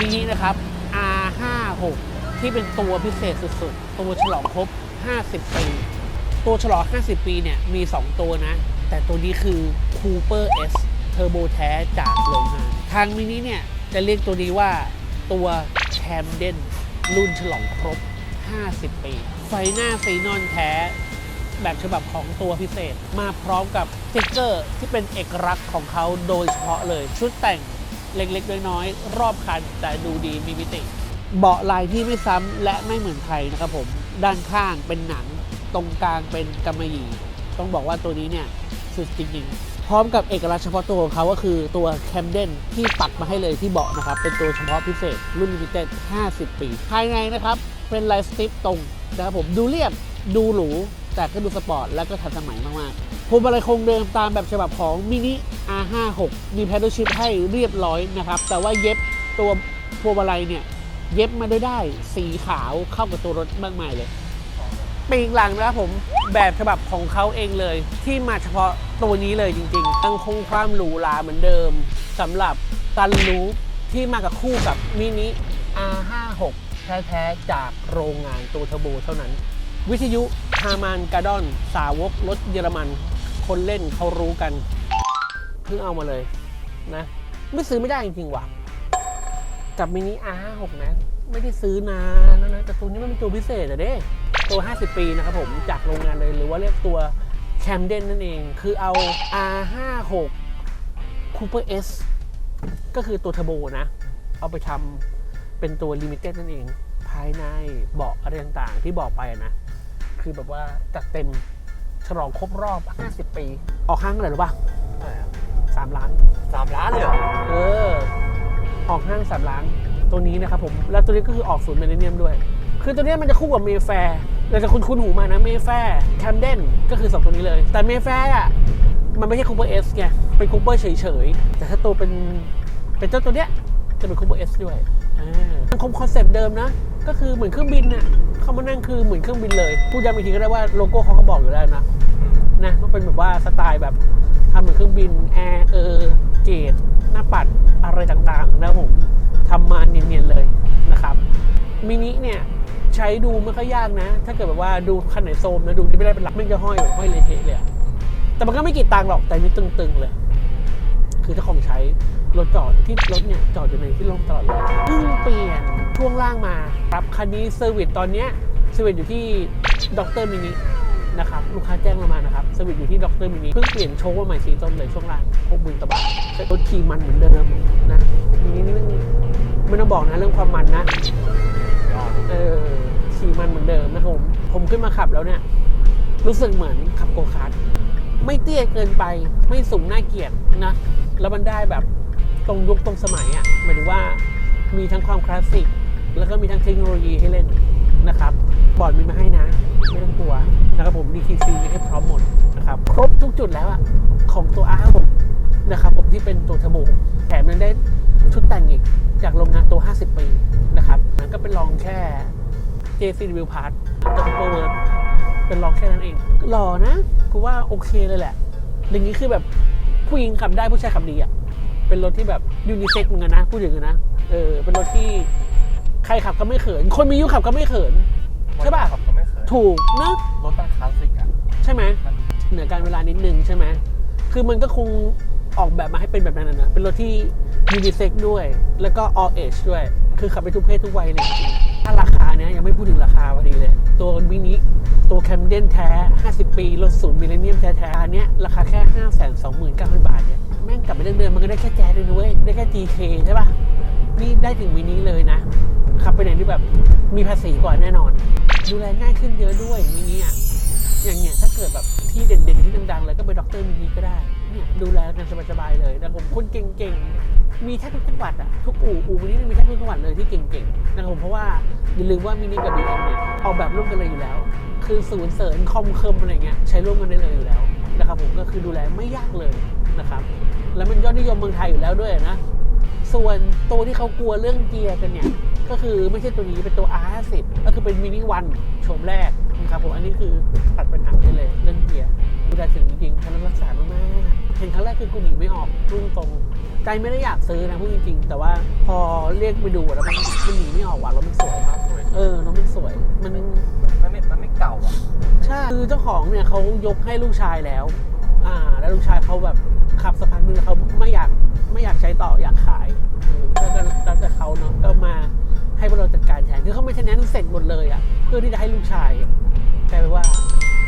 มินินะครับ R56 ที่เป็นตัวพิเศษสุดๆ ตัวฉลองครบ 50 ปี ตัวฉลอง 50 ปีเนี่ยมี 2 ตัวนะ แต่ตัวนี้คือ Cooper S Turbo แท้จากโรงงาน ทางมินิเนี่ยจะเรียกตัวนี้ว่าตัว Camden รุ่นฉลองครบ 50 ปี ไฟหน้าซีนอนแท้ แบบฉบับของตัวพิเศษ มาพร้อมกับสติ๊กเกอร์ที่เป็นเอกลักษณ์ของเขาโดยเฉพาะเลย ชุดแต่ง เล็กๆ น้อยๆ รอบคันแต่ดูดีมีมิติ เบาะลายที่ไม่ซ้ำและไม่เหมือนใครนะครับผม ด้านข้างเป็นหนัง ตรงกลางเป็นกำมะหยี่ ต้องบอกว่าตัวนี้เนี่ยสุดจริงๆ พร้อมกับเอกลักษณ์เฉพาะตัวของเขาก็คือตัวแคมเดนที่ปักมาให้เลยที่เบาะนะครับ เป็นตัวเฉพาะพิเศษรุ่นลิมิเต็ด50 ปี ภายในนะครับเป็นลายสติปตรงนะครับผมดูเรียบดูหรู แต่ก็ดูสปอร์ตและก็ทันสมัยมากๆพวงมาลัยคงเดิมตามแบบฉบับของมินิ R56 มีแพดเดิลชิพให้เรียบร้อยนะครับ แต่ว่าเย็บตัวพวงมาลัยเนี่ย เย็บมาด้วยได้สีขาวเข้ากับตัวรถมากมายเลยปีกหลังนะครับผมแบบฉบับของเขาเองเลย ที่มาเฉพาะตัวนี้เลยจริงๆยังคงความหรูหราเหมือนเดิมสำหรับตันลูปที่มากับคู่กับมินิ R56 แท้ๆจากโรงงานตัวเทอร์โบเท่านั้น วิทยุ ฮามานกาดอน สาวกรถเยอรมัน คนเล่นเขารู้กัน เพิ่งเอามาเลยนะ ไม่ซื้อไม่ได้จริงๆว่ะ กับมินิ R56 นะ ไม่ได้ซื้อนานแล้วนะแต่ตัวนี้มันเป็นตัวพิเศษอะเด้ ตัว 50 ปีนะครับผม จากโรงงานเลยหรือว่าเรียกตัวแคมเดนนั่นเอง คือเอา R56 Cooper S ก็คือตัวเทอร์โบนะ เอาไปทำเป็นตัวลิมิเต็ดนั่นเอง ภายในเบาะอะไรต่างๆที่บอกไปนะ คือแบบว่าจัดเต็มฉลองครบรอบ 50 ปี ออกห้างเท่าไหร่รู้ป่ะสามล้าน สามล้านเลยเหรอเออ ออกห้างสามล้าน ตัวนี้นะครับผม แล้วตัวนี้ก็คือออกศูนย์เมลเลเนียมด้วย คือตัวเนี้ยมันจะคู่กับเมแฟร์เราจะคุ้นคุ้นๆหูมานะเมแฟร์แคมเดนก็คือสองตัวนี้เลย แต่เมแฟร์อะ มันไม่ใช่คูเปอร์เอสไง เป็นคูเปอร์เฉยๆ แต่ถ้าตัวเป็น เป็นเจ้าตัวเนี้ยจะเป็นคูเปอร์เอสด้วยอ่ามันคงคอนเซปต์เดิมนะ ก็คือเหมือนเครื่องบินน่ะเขามานั่งคือเหมือนเครื่องบินเลย พูดย้ำอีกทีก็ได้ว่าโลโก้เขาก็บอกอยู่แล้วนะนะมันเป็นแบบว่าสไตล์แบบทำเหมือนเครื่องบินแอร์เออเกตหน้าปัดอะไรต่างๆนะผมทำมาเนียนๆเลยนะครับมินิเนี่ยใช้ดูไม่ค่อยยากนะ ถ้าเกิดแบบว่าดูคันไหนโซมนะดูที่ไม่ได้เป็นหลักไม่จะห้อยแบบห้อยเละเทะเลยแต่มันก็ไม่กี่ตังค์หรอกแต่นี่ตึงๆเลย คือเจ้าของใช้ รถจอดที่รถเนี่ยจอดอยู่ในที่ร่มตลอดเลยเพิ่งเปลี่ยนช่วงล่างมาครับคันนี้เซอร์วิสตอนเนี้ยเซอร์วิสอยู่ที่ด็อกเตอร์มินินะครับลูกค้าแจ้งเรามานะครับสวิตอยู่ที่ด็อกเตอร์มินิเพิ่งเปลี่ยนโชว์ว่าใหม่สีต้นเลยช่วงล่างพวกมือตะบะแต่รถขี่มันเหมือนเดิมนะมินินี่ไม่ไม่ต้องบอกนะเรื่องความมันนะเออขี่มันเหมือนเดิมนะผมผมขึ้นมาขับแล้วเนี่ย รู้สึกเหมือนขับโกคาร์ทไม่เตี้ยเกินไปไม่สูงน่าเกลียดนะ แล้วมันได้แบบ ตรงยุคตรงสมัยอะ่ะหมายถึงว่ามีทั้งความคลาสสิกแล้วก็มีทั้งเทคโนโลยีให้เล่นนะครับบอร์ดมีมาให้นะ ไม่ต้องกลัวนะครับผม DTC มีให้พร้อมหมดนะครับครบทุกจุดแล้วอะของตัว R56 นะครับผมที่เป็นตัวเทอร์โบแถมยังได้ชุดแต่งอีก จากโรงงานตัว 50 ปีนะครับนั้นก็เป็นลองแค่ JC Review Part ตัว Cooper World เป็นลองแค่นั้นเองหล่อนะกูว่าโอเคเลยแหละ อย่างนี้คือแบบผู้หญิงขับได้ผู้ชายขับดีอะ เป็นรถที่แบบยูนิเซ็กเหมือนกันนะ พูดอย่างนี้นะ เออ เป็นรถที่ใครขับก็ไม่เขิน คนมีอายุขับก็ไม่เขิน ใช่ป่ะ ขับก็ไม่เคยถูกนะรถมันคลาสสิกอะ ใช่ไหมมันเหนือการเวลานิดนึงใช่ไหม คือมันก็คงออกแบบมาให้เป็นแบบนั้นนะ เป็นรถที่ยูนิเซ็กด้วย แล้วก็ all age ด้วย คือขับไปทุกเพศทุกวัยเลยจริงๆถ้าราคาเนี้ยยังไม่พูดถึงราคาพอดีเลย ตัวมินิตัวแคมเดนแท้ 50 ปี รถศูนย์มิเลเนียมแท้ๆอันเนี้ยราคาแค่ 5 2 9 0 0 0 บาทเนี่ย แม่งกลับไปเรื่องเดิมมันก็ได้แค่แจ๊สเลยนะเว้ยได้แค่ GK ใช่ป่ะ นี่ได้ถึงมินิเลยนะขับไปไหนที่แบบมีภาษีกว่าแน่นอน ดูแลง่ายขึ้นเยอะด้วยมินิอะอย่างเนี้ยถ้าเกิดแบบที่เด่นๆที่ดังๆเลยก็ไปด็อกเตอร์มินิก็ได้เนี่ยดูแลกันสบายๆเลยแต่ผมคนเก่งๆมีแทบทุกจังหวัดอะทุกอู่อู่มินิมีแทบทุกจังหวัดเลยที่เก่งๆนะครับผมเพราะว่าอย่าลืมว่ามินิกับบีเอ็มเนี่ยออกแบบร่วมกันเลยอยู่แล้ว คือศูนย์เสริญคอมเคิมอะไรเงี้ยใช้ร่วมกันได้เลยอยู่แล้วนะครับผมก็คือดูแลไม่ยากเลย นะครับแล้วมันยอดนิยมเมืองไทยอยู่แล้วด้วยนะ ส่วนตัวที่เขากลัวเรื่องเกียร์กันเนี่ย ก็คือไม่ใช่ตัวนี้เป็นตัว R50 ก็คือเป็นมินิวันโฉมแรกนะครับผมอันนี้คือตัดปัญหาได้เลยเรื่องเกียร์ดูแลถึงจริงๆทันรักษามากๆเห็นครั้งแรกคือกูหนีไม่ออกรุ่งตรงๆใจไม่ได้อยากซื้อนะพูดจริงๆ แต่ว่าพอเรียกไปดูแล้วมันมันหนีไม่ออกว่ะรถมันสวยภาพสวยเออรถมันสวยมันมันไม่มันไม่เก่าอะใช่คือเจ้าของเนี่ยเขายกให้ลูกชายแล้ว อ่า แล้วลูกชายเขาแบบ ขับสักพักหนึงเขาไม่อยากไม่อยากใช้ต่ออยากขายก็แล้วแต่เขาเนาะก็มาให้พวกเราจัดการแทนคือเขาไม่ใช่แนนเสร็จหมดเลยอะเพื่อที่จะให้ลูกชายกลายเป็นว่า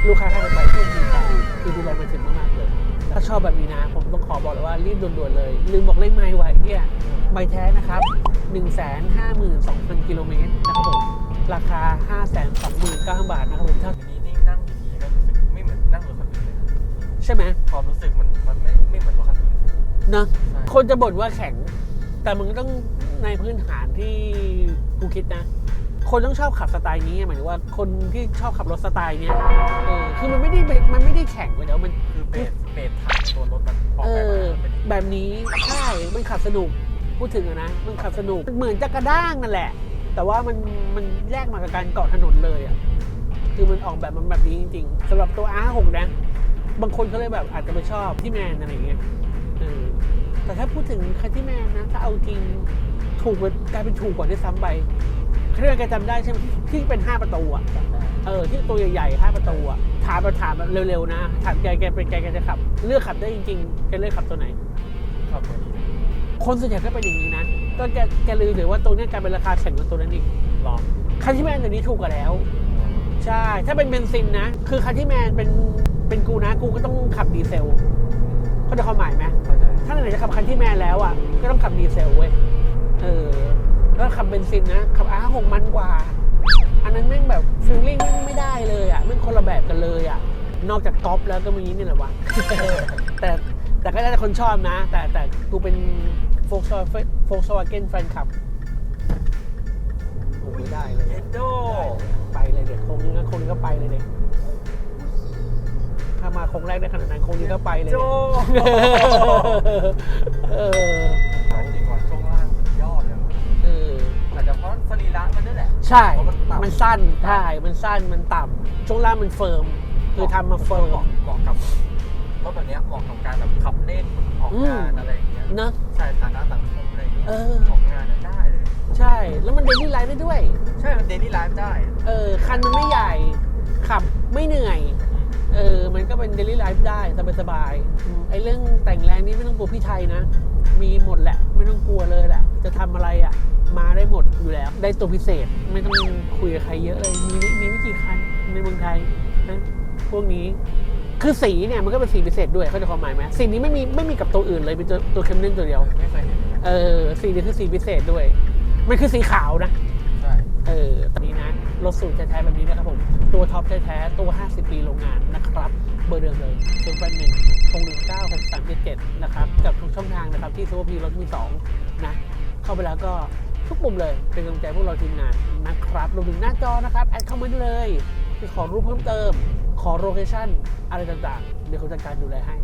ลูกค้าให้ไปโชคดีไปคือดูแลมาถึงมากๆเลย ถ้าชอบแบบนี้นะ ผมต้องขอบอกเลยว่ารีบด่วนๆเลย ลืมบอกเลขไมล์ไว้เนี่ยใบแท้นะครับ 1 5 2 0 0 0 กิโลเมตรนะครับผมราคา 5 2 9 0 0 0บาทนะครับผมถ้า ใช่ไหมความรู้สึกมันมันไม่ไม่เหมือนรถคันอื่นเนอะใช่คนจะบ่นว่าแข็ง แต่มันก็ต้องในพื้นฐานที่กูคิดนะ คนต้องชอบขับสไตล์นี้หมายถึงว่าคนที่ชอบขับรถสไตล์เนี้ยเออคือมันไม่ได้มันไม่ได้แข็งเลยเดี๋ยวมัน คือเบสเบสฐานตัวรถมันออกเอแบบอมาเป็นแบบนี้ใช่มันขับสนุกพูดถึงอะนะมันขับสนุกเหมือนจะกระด้างนั่นแหละ แต่ว่ามันมันแยกมากับการเกาะถนนเลยอะคือมันออกแบบมันแบบนี้จริงๆสำหรับตัว R6 นะ บางคนเขาเลยแบบอาจจะไปชอบที่แมนอะไรอย่างเงี้ยเออแต่ถ้าพูดถึงคันที่แมนนะถ้าเอาจริงถูกกว่ากลายเป็นถูกกว่าด้วยซ้ำไปคันที่แมนแกจำได้ใช่ไหมที่เป็น 5 ประตูอะจำได้เออที่ตัวใหญ่ๆห้าประตูอะถามมาถามมาเร็วๆนะถามแกแกเป็นแกแกจะขับ เลือกขับได้จริงๆแกเลือกขับตัวไหนชอบตัวนี้คนส่วนใหญ่ก็เป็นอย่างนี้นะก็แกแกลืมหรือว่าตัวเนี้ยกลายเป็นราคาแข่งกับตัวนั้นอีกลองคันที่แมนตัวนี้ถูกกว่าแล้ว ใช่ ถ้าเป็นเบนซินนะ คือคันที่แมนเป็น เป็นกูนะกูก็ต้องขับดีเซลเข้าใจความหมายไหมเข้าใจถ้าไหนจะขับคันที่แมนแล้วอะ ก็ต้องขับดีเซลเว้ยเออแล้วขับเบนซินนะขับอาร์หกมันกว่า อันนั้นแม่งแบบฟิลลิ่งแม่งไม่ได้เลยอะแม่งคนละแบบกันเลยอะนอกจากกอล์ฟแล้วก็มีนี่แหละวะแต่แต่ก็ได้แต่คนชอบนะ แต่แต่กูเป็นโฟล์ s โฟล์ s วาเกนแฟนคลับ แรกได้ขนาดนั้นโค้งนี้ก็ไปเลยโจเออจริงว่าช่วงล่างสุดยอดเลยเอออาจจะเพราะสรีระมันด้วยแหละใช่เพราะมันต่ำมันสั้นใช่มันสั้นมันต่ำช่วงล่างมันเฟิร์มคือทำมาเฟิร์มเหมาะเหมาะกับรถแบบเนี้ยเหมาะกับการแบบขับเล่นออกงานอะไรอย่างเงี้ยเนอะใช่ฐานะสังคมอะไรอย่างเงี้ยเออออกงานเนี่ยได้เลย ใช่แล้วมันเดลี่ไลฟ์ได้ด้วย ใช่มันเดลี่ไลฟ์ได้ เออคันมันไม่ใหญ่ เป็นเดลี่ไลฟ์ได้สบายๆอืมไอ้เรื่องแต่งแรงนี่ไม่ต้องกลัวพี่ไทยนะ มีหมดแหละ ไม่ต้องกลัวเลยแหละ จะทำอะไรอะ มาได้หมดอยู่แล้ว ได้ตัวพิเศษไม่ต้องคุยกับใครเยอะเลย มีไม่มีไม่กี่คันในเมืองไทยนะพวกนี้คือสีเนี่ยมันก็เป็นสีพิเศษด้วยเข้าใจความหมายไหมสีนี้ไม่มีไม่มีกับตัวอื่นเลยเป็นตัวตัวเคมเนนตัวเดียวไม่เคยเห็นเหมือนกันเออสีนี้คือสีพิเศษด้วย มันคือสีขาวนะใช่เออตอนนี้นะรถสูตรแท้ๆแบบนี้นะครับผม ตัวท็อปแท้ๆตัว 50 ปีโรงงานนะครับ เบอร์เดิมเลยศูนย์แปดหนึ่งหกหนึ่งเก้าหกสามเจ็ดเจ็ดนะครับ กับทุกช่องทางนะครับ ที่ซูเปอร์พีรถมีสองนะ เข้าไปแล้วก็ทุกมุมเลย เป็นกำลังใจพวกเราทีมงานนะครับรวมถึงหน้าจอนะครับ แอดเข้ามาได้เลยคือขอรูปเพิ่มเติม ขอโลเคชั่นอะไรต่างๆ เดี๋ยวเขาจัดการดูแลให้